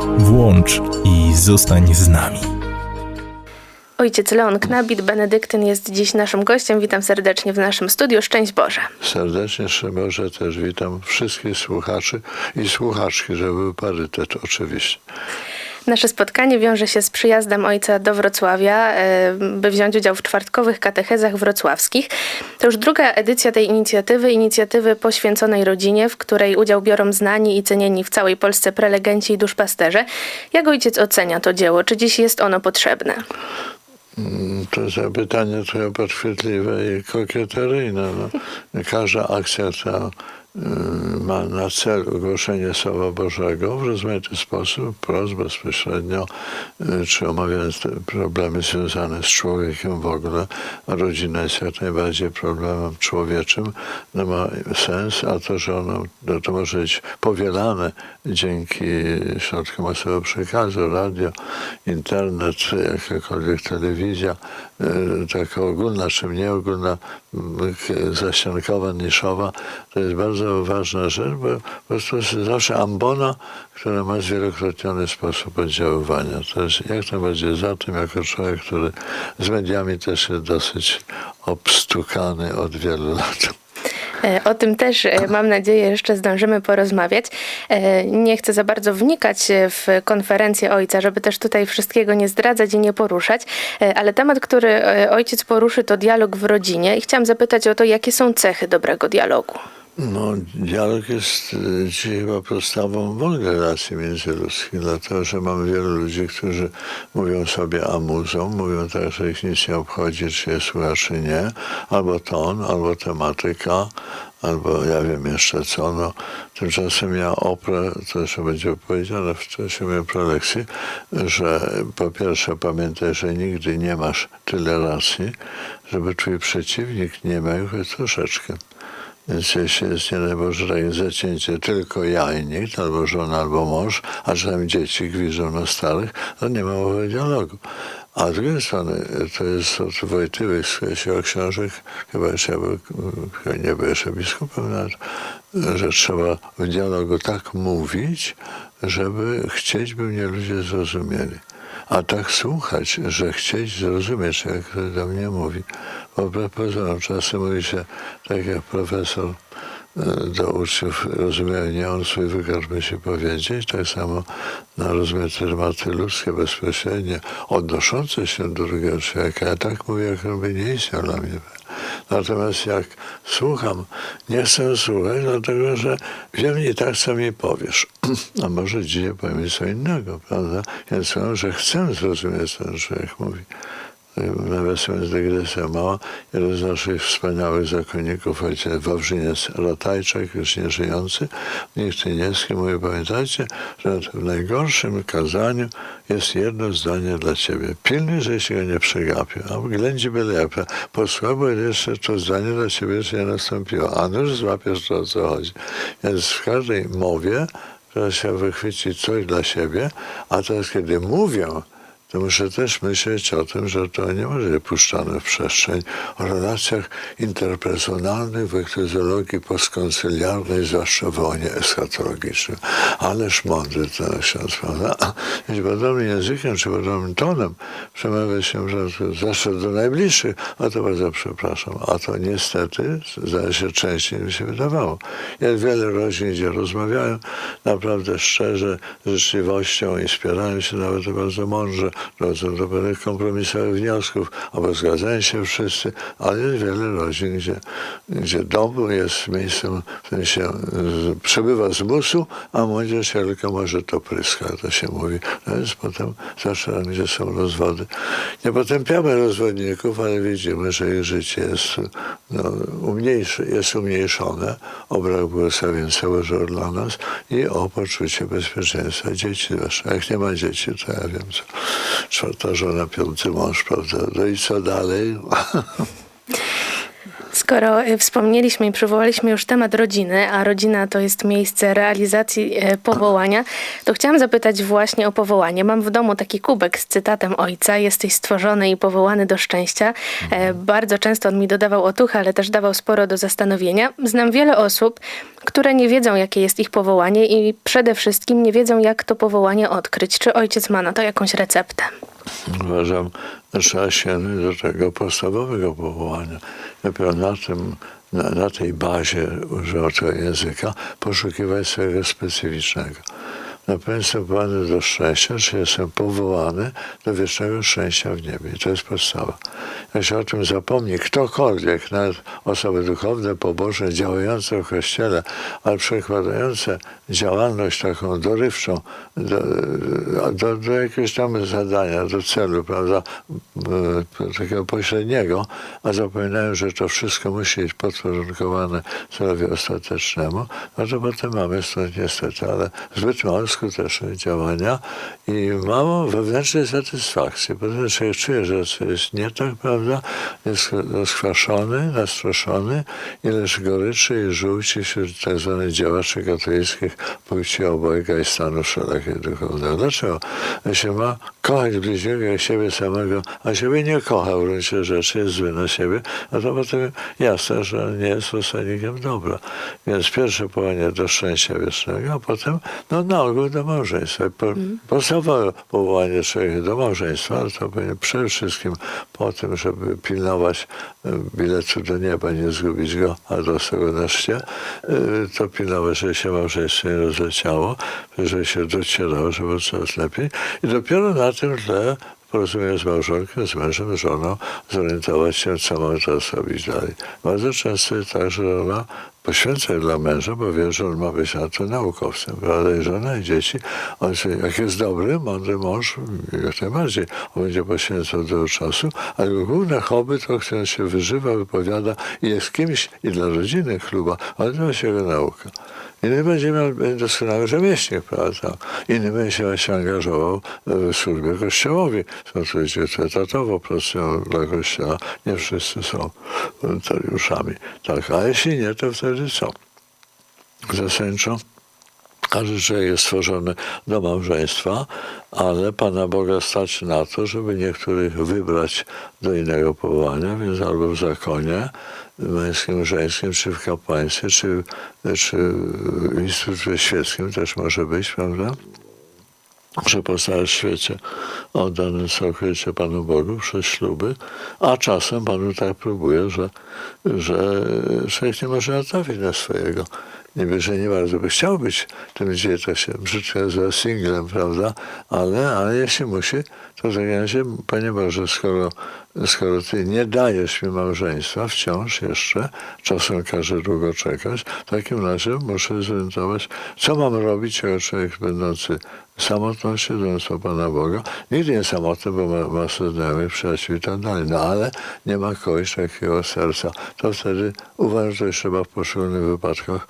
Włącz i zostań z nami. Ojciec Leon Knabit, benedyktyn, jest dziś naszym gościem. Witam serdecznie w naszym studiu. Szczęść Boże. Serdecznie Szymorze też witam wszystkich słuchaczy i słuchaczki, żeby był parytet oczywiście. Nasze spotkanie wiąże się z przyjazdem ojca do Wrocławia, e, by wziąć udział w czwartkowych katechezach wrocławskich. To już druga edycja tej inicjatywy, inicjatywy poświęconej rodzinie, w której udział biorą znani i cenieni w całej Polsce prelegenci i duszpasterze. Jak ojciec ocenia to dzieło? Czy dziś jest ono potrzebne? Mm, To zapytanie trochę podchwytliwe i kokieteryjne. No. Każda akcja ma na celu głoszenie Słowa Bożego w rozmaity sposób, wprost, bezpośrednio, y, czy omawiając problemy związane z człowiekiem w ogóle. A rodzina jest jak najbardziej problemem człowieczym. No ma sens, a to, że ono no to może być powielane dzięki środkom masowego przekazu, radio, internet, jakakolwiek telewizja, y, taka ogólna czy mniej ogólna, m, k- zasiankowa, niszowa, to jest bardzo ważna rzecz, bo po prostu jest zawsze ambona, która ma zwielokrotniony sposób oddziaływania. To jest jak najbardziej za tym, jako człowiek, który z mediami też jest dosyć obstukany od wielu lat. E, O tym też e, mam nadzieję jeszcze zdążymy porozmawiać. E, Nie chcę za bardzo wnikać w konferencję ojca, żeby też tutaj wszystkiego nie zdradzać i nie poruszać, ale temat, który ojciec poruszy to dialog w rodzinie i chciałam zapytać o to, jakie są cechy dobrego dialogu. No, dialog jest y, dzisiaj chyba podstawą w ogóle relacji międzyludzkich, dlatego że mamy wielu ludzi, którzy mówią sobie amuzą, mówią tak, że ich nic nie obchodzi, czy je słucha, czy nie, albo ton, albo tematyka, albo ja wiem jeszcze co. No, tymczasem ja oprę, to jeszcze będzie powiedziane w czasie mojej prelekcji, że po pierwsze pamiętaj, że nigdy nie masz tyle racji, żeby twój przeciwnik nie miał choć troszeczkę. Jeśli jest, nie daj Boże, takie zacięcie tylko ja i nikt, albo żona, albo mąż, a czasem dzieci gwiżdżą na starych, to nie ma mowy dialogu. A z drugiej strony to jest od Wojtyłych z książek, chyba jeszcze był, nie był jeszcze biskupem, nawet, że trzeba w dialogu tak mówić, żeby chcieć, by mnie ludzie zrozumieli. A tak słuchać, że chcieć zrozumieć, jak ktoś do mnie mówi. Bo pozorom czasem mówi się, tak jak profesor e, do uczniów rozumie, nie on swój wykład musi powiedzieć, tak samo na rozumie tematy ludzkie bezpośrednie, odnoszące się do drugiego człowieka. Ja tak mówię, jak robię, nie istniał dla mnie. Natomiast jak słucham, nie chcę słuchać, dlatego że wiem i tak, co mi powiesz. A może dzisiaj powiem co innego, prawda? Więc słucham, że chcę zrozumieć, co ten człowiek mówi. Nawiasem jest dygresja mała. Jeden z naszych wspaniałych zakonników, ojciec Wawrzyniec Ratajczak, już nie żyjący, Niechtyniecki, mówi, pamiętajcie, że w najgorszym kazaniu jest jedno zdanie dla ciebie. Pilnuj, żeś go nie przegapił. A ględzi byle jak. Posłuchaj, bo jeszcze to zdanie dla ciebie jeszcze nie nastąpiło. A nuż złapiesz to, o co chodzi. Więc w każdej mowie trzeba się wychwycić coś dla siebie, a teraz, kiedy mówię, to muszę też myśleć o tym, że to nie może być puszczane w przestrzeń, o relacjach interpersonalnych w ekleziologii postkoncyliarnej, zwłaszcza w łonie eschatologicznym. Ależ mądry ten ksiądz, prawda? Jeśli podobnym językiem czy podobnym tonem przemawia się, że zwłaszcza do najbliższych, a to bardzo przepraszam. A to niestety, zdaje się, częściej mi się wydawało. Jest wiele rodzin, gdzie rozmawiają naprawdę szczerze, życzliwością i wspierają się nawet bardzo mądrze, dochodzą do pewnych kompromisowych wniosków, albo zgadzają się wszyscy, ale jest wiele rodzin, gdzie, gdzie dom jest miejscem, w którym się przebywa z musu, a młodzież tylko może to pryska, to się mówi. No więc potem zawsze gdzie są rozwody. Nie potępiamy rozwodników, ale widzimy, że ich życie jest no, umniejsze, jest umniejszone o brak błogosławieństwa Bożego dla nas i o poczucie bezpieczeństwa dzieci. Zwłaszcza jak nie ma dzieci, to ja wiem co. Czwarta żona, piąty mąż, prawda? No i co dalej? Skoro e, wspomnieliśmy i przywołaliśmy już temat rodziny, a rodzina to jest miejsce realizacji e, powołania, to chciałam zapytać właśnie o powołanie. Mam w domu taki kubek z cytatem ojca: Jesteś stworzony i powołany do szczęścia. E, Bardzo często on mi dodawał otuchy, ale też dawał sporo do zastanowienia. Znam wiele osób, które nie wiedzą, jakie jest ich powołanie i przede wszystkim nie wiedzą, jak to powołanie odkryć. Czy ojciec ma na to jakąś receptę? Uważam, trzeba sięgnąć do tego podstawowego powołania. Dopiero na tym, na, na tej bazie użytego języka poszukiwać swojego specyficznego. Na jestem powołany do szczęścia, czy jestem powołany do wiecznego szczęścia w niebie. I to jest podstawa. Jak się o tym zapomni, ktokolwiek, nawet osoby duchowne, pobożne, działające w Kościele, ale przekładające działalność taką dorywczą do, do, do jakiegoś tam zadania, do celu, prawda, takiego pośredniego, a zapominają, że to wszystko musi być podporządkowane celowi ostatecznemu, no to potem mamy stąd niestety, ale zbyt mało skuteczne działania i mało wewnętrznej satysfakcji. Potem człowiek czuje, że coś jest nie tak, prawda, jest rozkwaszony, nastroszony, ileż goryczy i żółci wśród tak zwanych działaczy katolickich płci obojga i stanu wszelakiej duchownego. Dlaczego? Się ma kochać bliźniego jak siebie samego, a siebie nie kocha w gruncie rzeczy, jest zły na siebie, no to potem jasne, że nie jest posłannikiem dobra. Więc pierwsze powołanie do szczęścia wiecznego, a potem no, na ogół do małżeństwa. I Po, Podstawowe powołanie człowieka do małżeństwa, ale to powinien przede wszystkim po tym, żeby pilnować e, biletu do nieba, nie zgubić go, a dostać go na szcie, to pilnować, żeby się małżeństwo nie rozleciało, żeby się docierało, żeby było coraz lepiej. I dopiero na tym tle porozumienie z małżonkiem, z mężem, żoną, zorientować się, co mamy teraz robić dalej. Bardzo często jest tak, że żona poświęca dla męża, bo wie, że on ma być na to naukowcem, prawda? Żona i dzieci, on się, jak jest dobry, mądry mąż, jak najbardziej, on będzie poświęcał dużo czasu, a jego główne hobby to, którym się wyżywa, wypowiada i jest kimś i dla rodziny chluba, ale to jest jego nauka. Inny będzie miał doskonały rzemieślnik, prawda? Inny będzie się angażował w służbie kościołowi. Są tu ludzie, którzy etatowo pracują dla kościoła. Nie wszyscy są wolontariuszami. Tak, a jeśli nie, to wtedy co? Zasadniczo każdy jest stworzony do małżeństwa, ale Pana Boga stać na to, żeby niektórych wybrać do innego powołania, więc albo w zakonie męskim, żeńskim, czy w kapłaństwie, czy, czy w instytucie świeckim też może być, prawda? Że postaje w świecie oddany całkowicie Panu Bogu przez śluby, a czasem Panu tak próbuje, że, że człowiek nie może natrafić na swojego. Niby, że nie bardzo by chciał być tym, gdzie to się brzydko nazywa singlem, prawda? Ale, ale jeśli musi, to w takim razie, Panie Boże, skoro, skoro Ty nie dajesz mi małżeństwa wciąż jeszcze, czasem każe długo czekać, w takim razie muszę zorientować, co mam robić jako człowiek będący samotności, idąc do Pana Boga. Nigdy nie samotny, bo ma masę znajomych, przyjaciół i tak dalej. No ale nie ma kogoś takiego serca. To wtedy uważam, że trzeba w poszczególnych wypadkach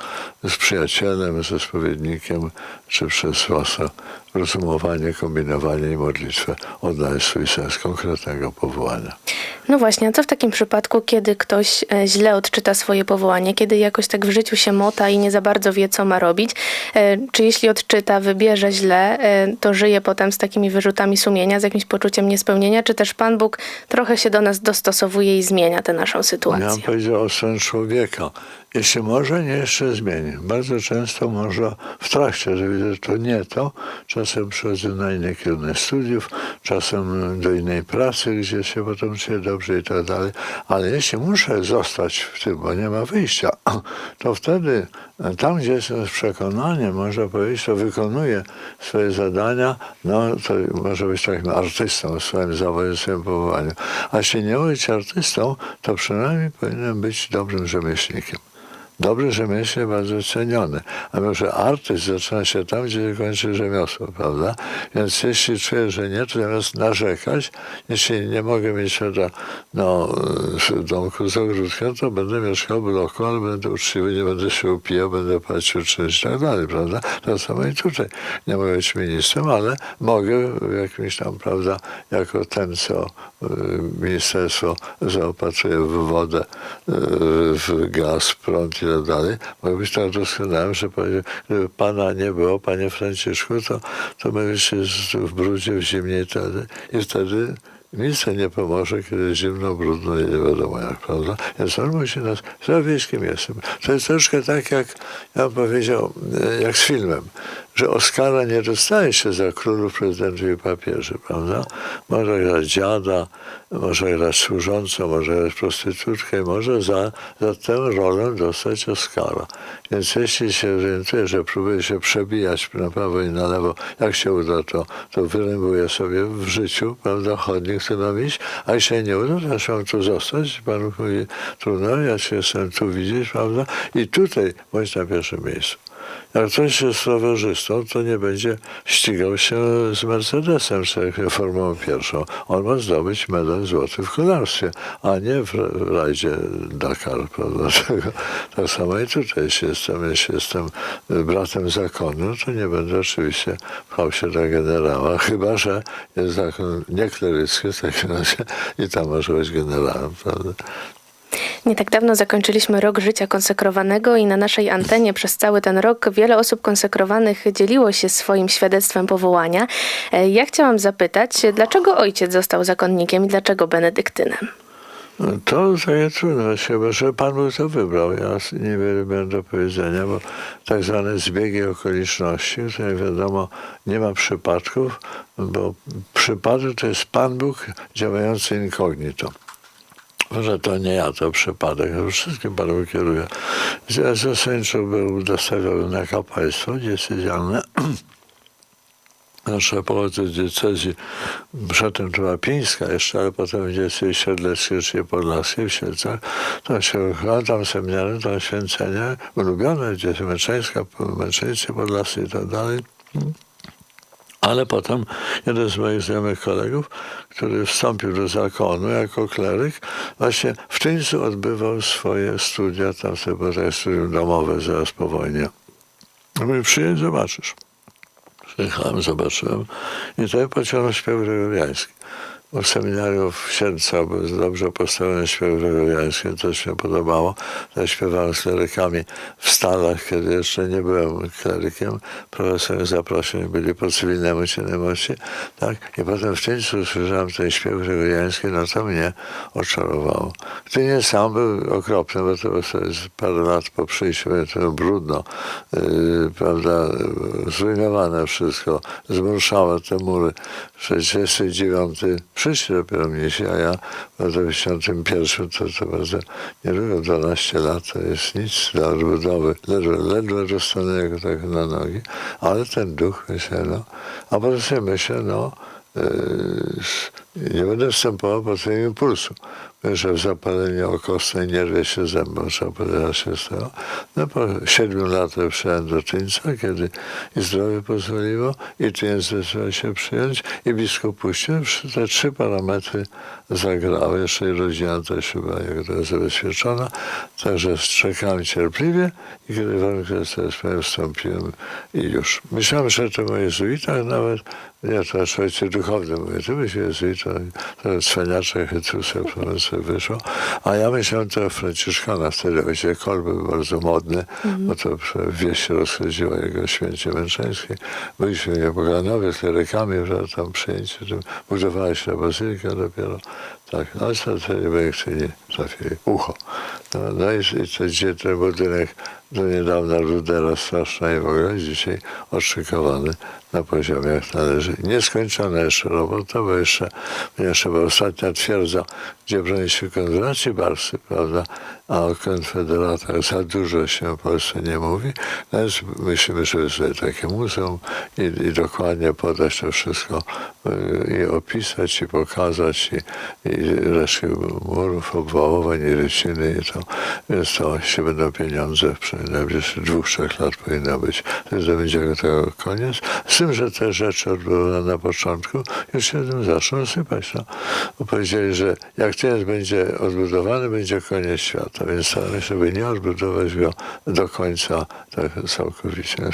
z przyjacielem, ze spowiednikiem, czy przez własne rozumowanie, kombinowanie i modlitwę odnaleźć swój sens konkretnego powołania. No właśnie, a co w takim przypadku, kiedy ktoś e, źle odczyta swoje powołanie, kiedy jakoś tak w życiu się mota i nie za bardzo wie, co ma robić? E, Czy jeśli odczyta, wybierze źle, e, to żyje potem z takimi wyrzutami sumienia, z jakimś poczuciem niespełnienia, czy też Pan Bóg trochę się do nas dostosowuje i zmienia tę naszą Ja sytuację? powiedział o stan człowieka. Jeśli może, nie jeszcze zmieni. Bardzo często może w trakcie, że widzę, że to nie to, czasem przychodzę na inny kierunek studiów, czasem do innej pracy, gdzie się potem czuję dobrze i tak dalej. Ale jeśli muszę zostać w tym, bo nie ma wyjścia, to wtedy tam, gdzie jestem z przekonaniem, można powiedzieć, to wykonuję swoje zadania, no to może być takim artystą w swoim zawodzie, w swoim powołaniu. A jeśli nie być artystą, to przynajmniej powinienem być dobrym rzemieślnikiem. Dobry rzemieślnie bardzo ceniony. A może artyst zaczyna się tam, gdzie kończy rzemiosło, prawda? Więc jeśli czuję, że nie, to zamiast narzekać, jeśli nie mogę mieć prawda, no, domku z ogródka, to będę mieszkał w bloku, ale będę uczciwy, nie będę się upijał, będę płacił czynsz i tak dalej, prawda? To samo i tutaj. Nie mogę być ministrem, ale mogę jakimś tam, prawda, jako ten, co y, ministerstwo zaopatruje w wodę, y, w gaz, prąd i tak dalej, mogę być tak doskonałym, że powiedział, gdyby Pana nie było, Panie Franciszku, to, to my z- w brudzie, w zimnie i wtedy, i wtedy nic nie pomoże, kiedy zimno, brudno i nie wiadomo jak, prawda? Więc on musi nas... Ja wiejskim jestem. To jest troszkę tak, jak ja bym powiedział, e, jak z filmem, że Oscara nie dostaje się za królów, prezydentów i papieży, prawda? Może grać dziada, może grać służącą, może grać prostytutkę, może za, za tę rolę dostać Oscara. Więc jeśli się orientuje, że próbuje się przebijać na prawo i na lewo, jak się uda, to, to wyrębuje sobie w życiu, prawda, chodnik chce mam iść, a jeśli nie uda, to ja mam tu zostać. Pan mówi, trudno, ja się chcę tu widzieć, prawda, i tutaj bądź na pierwszym miejscu. Jak ktoś jest rowerzystą, to nie będzie ścigał się z Mercedesem, czy Formułą pierwszą. On ma zdobyć medal złoty w kolarstwie, a nie w, rajdzie Dakar. Prawda? Tak samo i tutaj, jeśli jestem, jeśli jestem bratem zakonu, to nie będę oczywiście pchał się do generała, chyba, że jest zakon nieklerycki w takim razie i tam może być generałem. Prawda? Nie tak dawno zakończyliśmy rok życia konsekrowanego i na naszej antenie przez cały ten rok wiele osób konsekrowanych dzieliło się swoim świadectwem powołania. E, Ja chciałam zapytać, dlaczego ojciec został zakonnikiem i dlaczego benedyktynem? No To trudne właśnie, bo że Pan Bóg to wybrał. Ja niewiele miałem do powiedzenia, bo tak zwane zbiegi okoliczności, to jak wiadomo nie ma przypadków, bo przypadek to jest Pan Bóg działający incognito. Może to nie ja, to przypadek, wszystkim Panu kieruję. Zasadniczo był dostawiony na kapłaństwo diecezjalne. Nasza pochodzę z diecezji, przedtem była Pińska jeszcze, ale potem w diecezji siedleckiej, czyli podlaskiej w Siedlcach, to się tam seminary, to święcenie, ulubione, diecezja męczeńska, męczeńcy podlascy i tak dalej. Ale potem jeden z moich znajomych kolegów, który wstąpił do zakonu jako kleryk, właśnie w Tyńcu odbywał swoje studia, tam sobie takie studium domowe zaraz po wojnie. Mówię, przyjedź, zobaczysz. Przyjechałem, zobaczyłem i tutaj pociągnął śpiew gregoriański. Bo w seminarium w Siedlcach był dobrze postawiony śpiew gregoriański, to się podobało. Ja śpiewałem z klerykami w Stanach, kiedy jeszcze nie byłem klerykiem. Profesor mnie zaprosił, byli po cywilnemu ciemności. Tak? I potem w Tyńcu usłyszałem ten śpiew gregoriański, no to mnie oczarowało. Ty nie sam był okropny, bo to z parę lat po przyjściu, to brudno, yy, prawda, zrujnowane wszystko, zmruszałe te mury. 69 przyszli dopiero mniejsi, a ja w 91 to, to bardzo niedługo, 12 lat, to jest nic dla odbudowy. Ledwo, ledwo dostanę jako tak na nogi, ale ten duch, myślę, no, a potem sobie myślę, no, Yy, nie będę wstępował po swoim impulsu. Że w zapaleniu okostnej nie rwie się zębą, trzeba powiedzieć się tego. No po siedmiu latach przyjechałem do Tyńca, kiedy i zdrowie pozwoliło, i Tyńc zdecydował się przyjąć, i biskup puścił. Te trzy parametry zagrały, jeszcze i rodzina też chyba jak zabezpieczona. Także czekałem cierpliwie i kiedy warunki sprawy wstąpiłem i już. Myślałem, że to o jezuitach nawet, nie, to człowiek duchowny mówię, ty byś jezuita, to cwaniacze Hycusa, sobie wyszło. A ja myślałem to o Franciszkana wtedy, ojciec Kol był bardzo modny, bo to wieść się rozchodziła jego święcie męczeńskie. Byliśmy niepoganowie z klerykami, że tam przyjęcie, budowała się bazylika dopiero. Tak, no to wtedy benedyktyni trafili. Ucho. No, no i, i to, gdzie ten budynek do niedawna rudera straszna i w ogóle dzisiaj oszykowany na poziomie jak należy. Nieskończona jeszcze robota, bo jeszcze, ponieważ chyba ostatnia twierdza, gdzie broni się konfederacji barsy, prawda, a o konfederatach za dużo się w Polsce nie mówi, więc myślimy, żeby sobie takie muzeum i, i dokładnie podać to wszystko y, i opisać, i pokazać, i, i resztę murów, obwałowań, i ryciny, i to, więc to się będą pieniądze, przynajmniej najbliższych dwóch, trzech lat powinno być, to będzie tego koniec. Z tym, że te rzeczy odbywane na początku już się tym zaczną sypać. No. Bo powiedzieli, że jak ten będzie odbudowany, będzie koniec świata, więc staramy się, by nie odbudować go do końca tak całkowicie.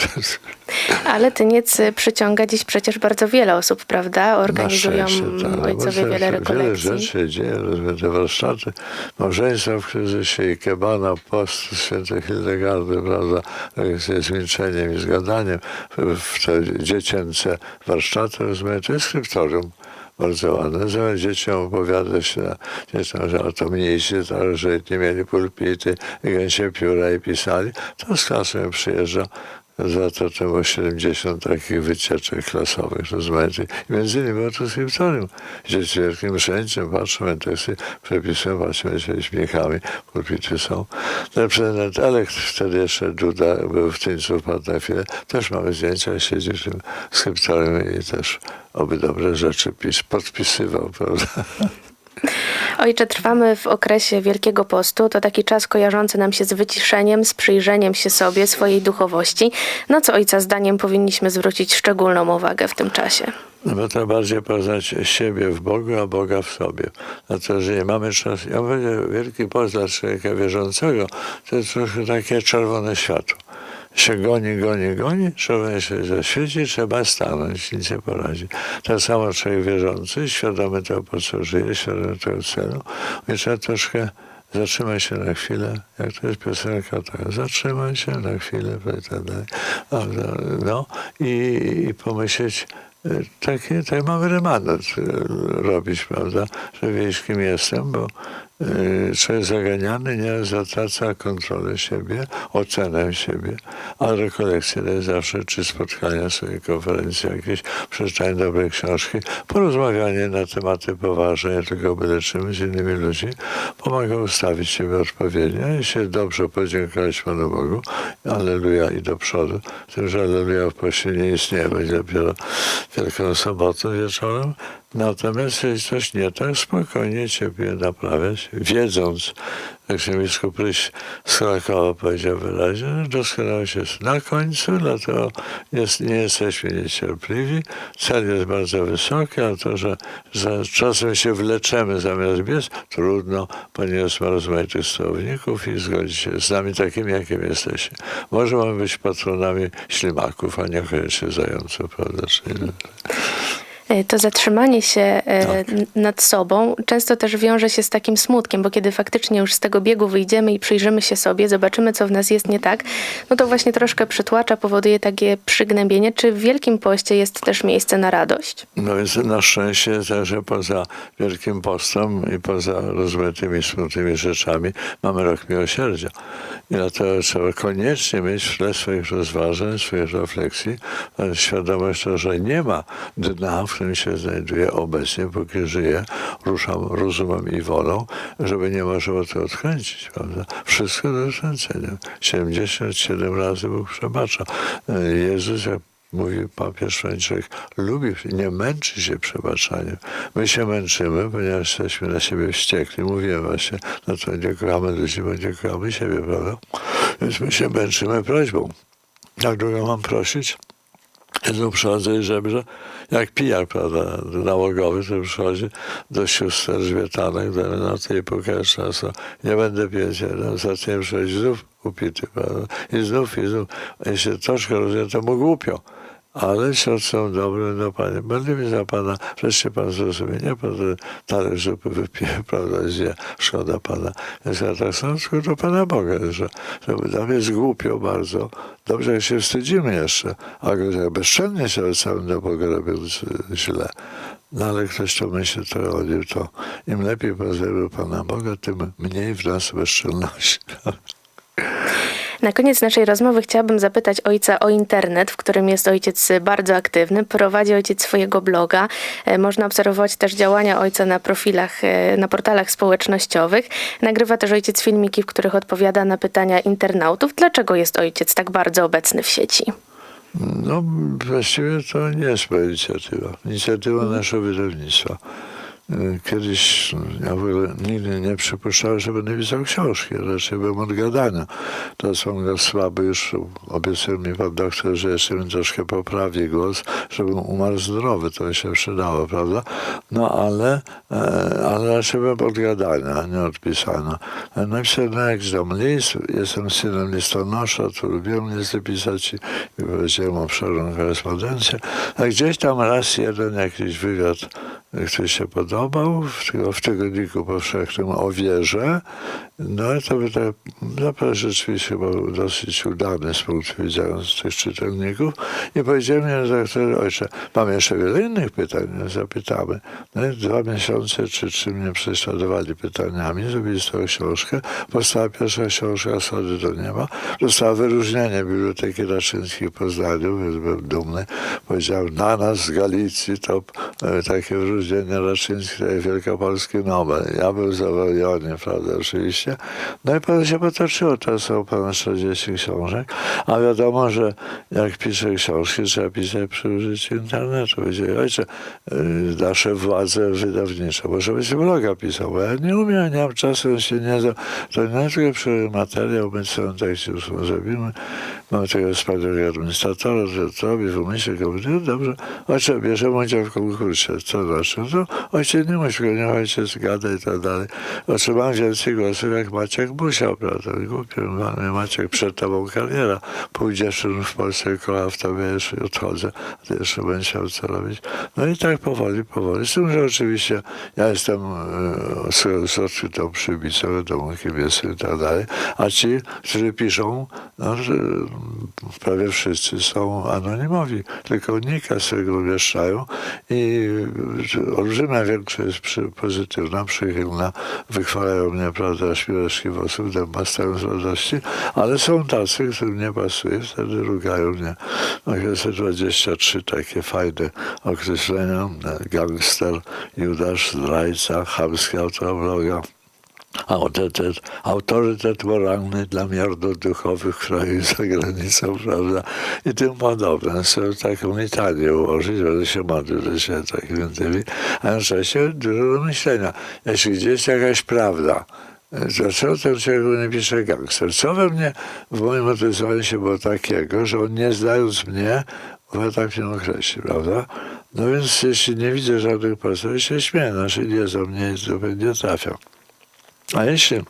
Ale Tyniec przyciąga dziś przecież bardzo wiele osób, prawda? Organizują tak, no ojcowie to wiele Wiele rekolekcji. rzeczy się dzieje, rozmaite warsztaty, małżeństwa w kryzysie i kebana, post świętej Hildegardy, prawda, z i zgadaniem, w, w te dziecięce warsztaty rozmaite, to jest skryptorium bardzo ładne. Zamiast dzieciom opowiada się, dzieciom, że to mniejsi, że nie mieli pulpity, i gęsie pióra i pisali, to z klasą przyjeżdża Temu 70 takich wycieczek klasowych rozmaitych. I między innymi było to skryptorium. Dzieci z wielkim szczęściem patrzą, teksty przepisują, patrzą się śmiechami, pulpity są. Ten prezydent elekt, wtedy jeszcze Duda, był w Tyńcu, wpadł na chwilę, też mamy zdjęcia, siedzi w tym skryptorium i też oby dobre rzeczy pis, podpisywał, prawda? Ojcze, trwamy w okresie Wielkiego Postu. To taki czas kojarzący nam się z wyciszeniem, z przyjrzeniem się sobie, swojej duchowości. Na co Ojca zdaniem powinniśmy zwrócić szczególną uwagę w tym czasie? No bo to bardziej poznać siebie w Bogu, a Boga w sobie. Dlatego, że nie mamy czasu. Ja mówię, Wielki Post dla człowieka wierzącego to jest trochę takie czerwone światło. Się goni, goni, goni, czerwone się zaświeci, trzeba stanąć, nic nie poradzi. Tak samo człowiek wierzący, świadomy tego, po co żyje, świadomy tego celu, i trzeba troszkę zatrzymaj się na chwilę, jak to jest piosenka taka, zatrzymaj się na chwilę, i tak. A, no, No i, i pomyśleć, takie, tak mamy remanent e, robić, prawda, że wiedzieć, kim jestem, bo e, człowiek zaganiany nie zatraca kontrolę siebie, ocenę siebie, a rekolekcje jest zawsze, czy spotkania sobie, konferencje jakieś, przeczytanie dobrej książki, porozmawianie na tematy poważne, nie tylko byle czym z innymi ludźmi, pomaga ustawić siebie odpowiednio i się dobrze podziękować Panu Bogu, Alleluja i do przodu, tym, że Alleluja w poście nie istnieje, będzie dopiero Wielką Sobotą wieczorem, Natomiast jeśli coś nie tak, spokojnie cierpliwie naprawiać, wiedząc, jak się biskup Ryś z Krakowa powiedział wyraźnie, że doskonałość jest na końcu, dlatego jest, nie jesteśmy niecierpliwi. Cel jest bardzo wysoki, a to, że za, czasem się wleczemy zamiast biec, trudno, ponieważ ma rozmaitych stowników i zgodzić się z nami takimi, jakim jesteśmy. Może mamy być patronami ślimaków, a niekoniecznie zająców, prawda? Czyli, To zatrzymanie się e, Tak. nad sobą często też wiąże się z takim smutkiem, bo kiedy faktycznie już z tego biegu wyjdziemy i przyjrzymy się sobie, zobaczymy, co w nas jest nie tak, no to właśnie troszkę przytłacza, powoduje takie przygnębienie. Czy w Wielkim Poście jest też miejsce na radość? No więc na szczęście także poza Wielkim Postem i poza rozmytymi, smutnymi rzeczami mamy rok miłosierdzia. I dlatego trzeba koniecznie mieć w tle swoich rozważań, swoich refleksji e, świadomość, to, że nie ma dna, w którym się znajduje obecnie, póki żyje, ruszam rozumem i wolą, żeby nie można to odkręcić, prawda? Wszystko do odkręcenia. 77 razy Bóg przebacza. Jezus, jak mówi papież Franciszek, lubi, nie męczy się przebaczaniem. My się męczymy, ponieważ jesteśmy na siebie wściekli. Mówiłem właśnie, no to nie kochamy ludzi, bo nie kochamy siebie, prawda? Więc my się męczymy prośbą. Jak długo mam prosić? Jedną przychodzę i żebrze, jak pijak, prawda, nałogowy, to przychodzi do sióstr Elżbietanek, do Renaty i pokaże często, nie będę pić, no, zacznie przychodzić znów upity, prawda, i znów, i znów. Jeśli troszkę rozumiem, to mu głupio. Ale środki są dobre, no panie, będę za pana, wreszcie pan zrozumie, nie pan talerz zupy wypije, prawda, zje, szkoda pana. Więc ja tak tylko do pana Boga, że, że jest głupio bardzo, dobrze jak się wstydzimy jeszcze, a jak bezczelnie całym do Boga robiąc y, źle. No ale ktoś to myśli, to robił to. Im lepiej pozdrowił Pana Boga, tym mniej w nas bezczelności. Na koniec naszej rozmowy chciałabym zapytać ojca o internet, w którym jest ojciec bardzo aktywny. Prowadzi ojciec swojego bloga. E, Można obserwować też działania ojca na profilach, e, na portalach społecznościowych. Nagrywa też ojciec filmiki, w których odpowiada na pytania internautów. Dlaczego jest ojciec tak bardzo obecny w sieci? No, właściwie to nie jest moja inicjatywa. Inicjatywa naszego wydawnictwa. Y, Kiedyś ja w ogóle nigdy nie przypuszczałem, że będę pisał książki. Raczej byłem od gadania. To są go słaby już. Obiecał mi pan doktor, że jeszcze mi troszkę poprawi głos, żebym umarł zdrowy. To mi się przydało, prawda? No ale, e, ale raczej byłem od gadania, nie od pisania. E, Napisałem na tam list. Jestem synem listonosza, to lubiłem listy pisać i powiedziałem obszerną korespondencję. A gdzieś tam raz jeden jakiś wywiad który się podobał w, tygo- w tygodniku powszechnym o wierze. No i to by tak naprawdę rzeczywiście był dosyć udany z punktu widzenia tych czytelników. I powiedziałem mi, doktor, ojcze, mam jeszcze wiele innych pytań, zapytamy. No i dwa miesiące czy trzy mnie prześladowali pytaniami, zrobili z tego książkę. Powstała pierwsza książka Sody do nieba. Dostała wyróżnienie Biblioteki Raczyńskiej w Poznaniu, więc byłem dumny. Powiedziałem, na nas z Galicji to e, takie wyróżnienie Raczyńskie, Wielkopolski Nobel. Ja byłem zadowolony, prawda, oczywiście. No i potem się teraz są ponad 40 książek, a wiadomo, że jak piszę książki, trzeba pisać przy użyciu internetu. Powiedzieli, ojcze, y, nasze władze wydawnicze, może być bloga pisał, bo ja nie umiem, nie mam czasu, się nie da. To nie tylko materiał, my co tekście już zrobimy. Mamy tego wspaniałego administratora, że to robi, wymyśli komputer. Dobrze, ojcze, bierzemy udział w konkursie. Co znaczy? No, ojciec nie musi go, nie ojciec gada i tak dalej. Otrzymałem więcej głosów jak Maciek musiał, prawda? Głupio, mamy Maciek, przed tobą kariera. Pójdziesz w Polsce, koła w tobie jeszcze odchodzę, ty jeszcze będziesz miał co robić. No i tak powoli, powoli. Z tym, że oczywiście ja jestem e, z, odkrytą przybicą, wiadomo kim jestem i tak dalej, a ci, którzy piszą, no, że prawie wszyscy są anonimowi, tylko nika swego umieszczają i olbrzymia większość jest pozytywna, przychylna, wychwalają mnie, prawda, śmieszki włosów, dęba stają z radości, ale są tacy, którym nie pasuje, wtedy rugają mnie. No jest 23 takie fajne określenia, gangster, judasz, zdrajca, chamski autor bloga. Autorytet, autorytet moralny dla miar do duchowych kraju za granicą, prawda? I tym podobne. Sobie taką litanię ułożyć, będę się modlił do siebie takimi tymi, a jednocześnie dużo do myślenia. Jeśli gdzieś jakaś prawda, Dlaczego ten człowiek nie pisze gangster? Co we mnie w moim odezwaniu się było takiego, że on nie zdając mnie, chyba tak mnie określi, prawda? No więc jeśli nie widzę żadnych podstaw, się śmieję, znaczy nie za mnie zupełnie nie trafią. A jeśli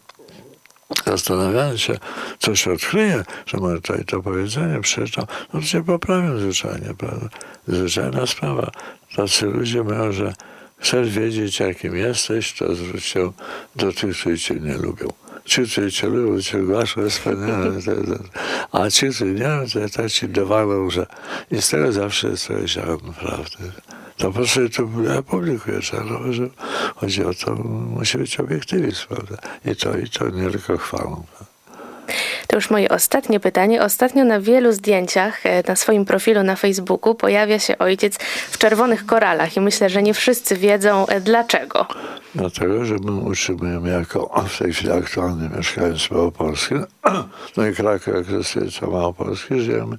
zastanawiając się, co się odkryje, że może tutaj to powiedzenie przeczytam, no to się poprawią zwyczajnie, prawda? Zwyczajna sprawa. Tacy ludzie mają, że chcesz wiedzieć, jakim jesteś, to zwróć się do tych, którzy cię nie lubią. Ci, którzy cię lubią, cię głaszą, wspaniale. A ci, którzy nie lubią, to ci dowalą, że i z tego zawsze jest trochę ziarno prawdy. To po prostu to ja publikuję czarno, że chodzi o to, musi być obiektywizm, prawda? I to, i to nie tylko chwałą. Prawda? To już moje ostatnie pytanie. Ostatnio na wielu zdjęciach e, na swoim profilu na Facebooku pojawia się ojciec w czerwonych koralach i myślę, że nie wszyscy wiedzą e, dlaczego. Dlatego, że my utrzymujemy jako w tej chwili aktualny mieszkaniec Małopolski, no i Kraków, jak zastępca Małopolski, żyjemy,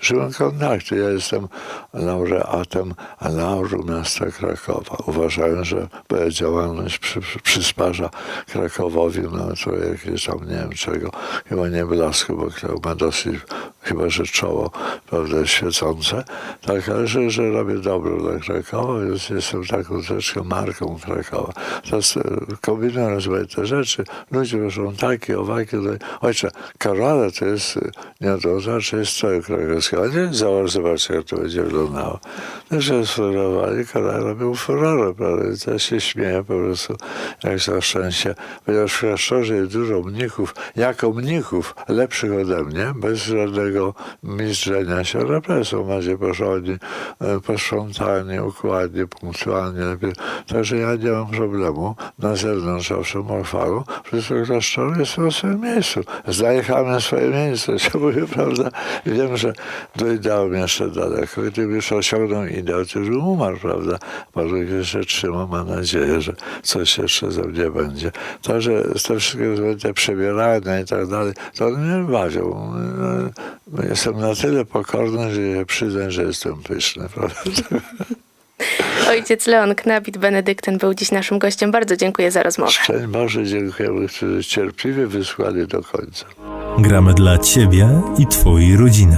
żyłem kontakty. Ja jestem laureatem Lauru Miasta Krakowa. Uważają, że moja działalność przy, przy, przysparza Krakowowi, no to jakieś tam, nie wiem czego, chyba nie blasku, bo Kraków ma dosyć, chyba że czoło, prawda, świecące, tak, ale że, że robię dobro dla Krakowa, więc jestem taką troszeczkę marką Krakowa. Teraz e, kombinuję rozmaite rzeczy, ludzie mówią takie, owaki, no i- ojcze, Karola to jest, e, nie to znaczy jest stroju krakowskiego, nie, zobacz, zobacz, jak to będzie wyglądało. też sfurowali, Kolar robił furorę, prawda? Też się śmieję po prostu, jak za szczęście. Ponieważ w klasztorze jest dużo mnichów, jako mnichów, lepszych ode mnie, bez żadnego mistrzenia się represją. Macie porządni, e, posprzątani, układnie, punktualnie. Także ja nie mam problemu. Na zewnątrz owszem, chwalu, wszystko klasztor jest na swoim miejscu. Zajechałem swoje miejsce, się mówię, prawda? Wiem, że do ideału jeszcze daleko. Gdybym już osiągnął ideał, to już umarł, prawda? Może jeszcze trzymam, mam nadzieję, że coś jeszcze ze mnie będzie. Także te wszystkie te przebierania i tak dalej, to one mnie bawią. No, Jestem na tyle pokorny, że się przyznać, że jestem pyszny, prawda? Ojciec Leon Knabit, Benedyktyn, był dziś naszym gościem. Bardzo dziękuję za rozmowę. Szczęść Boże, dziękujemy, którzy cierpliwie wysłali do końca. Gramy dla Ciebie i Twojej rodziny.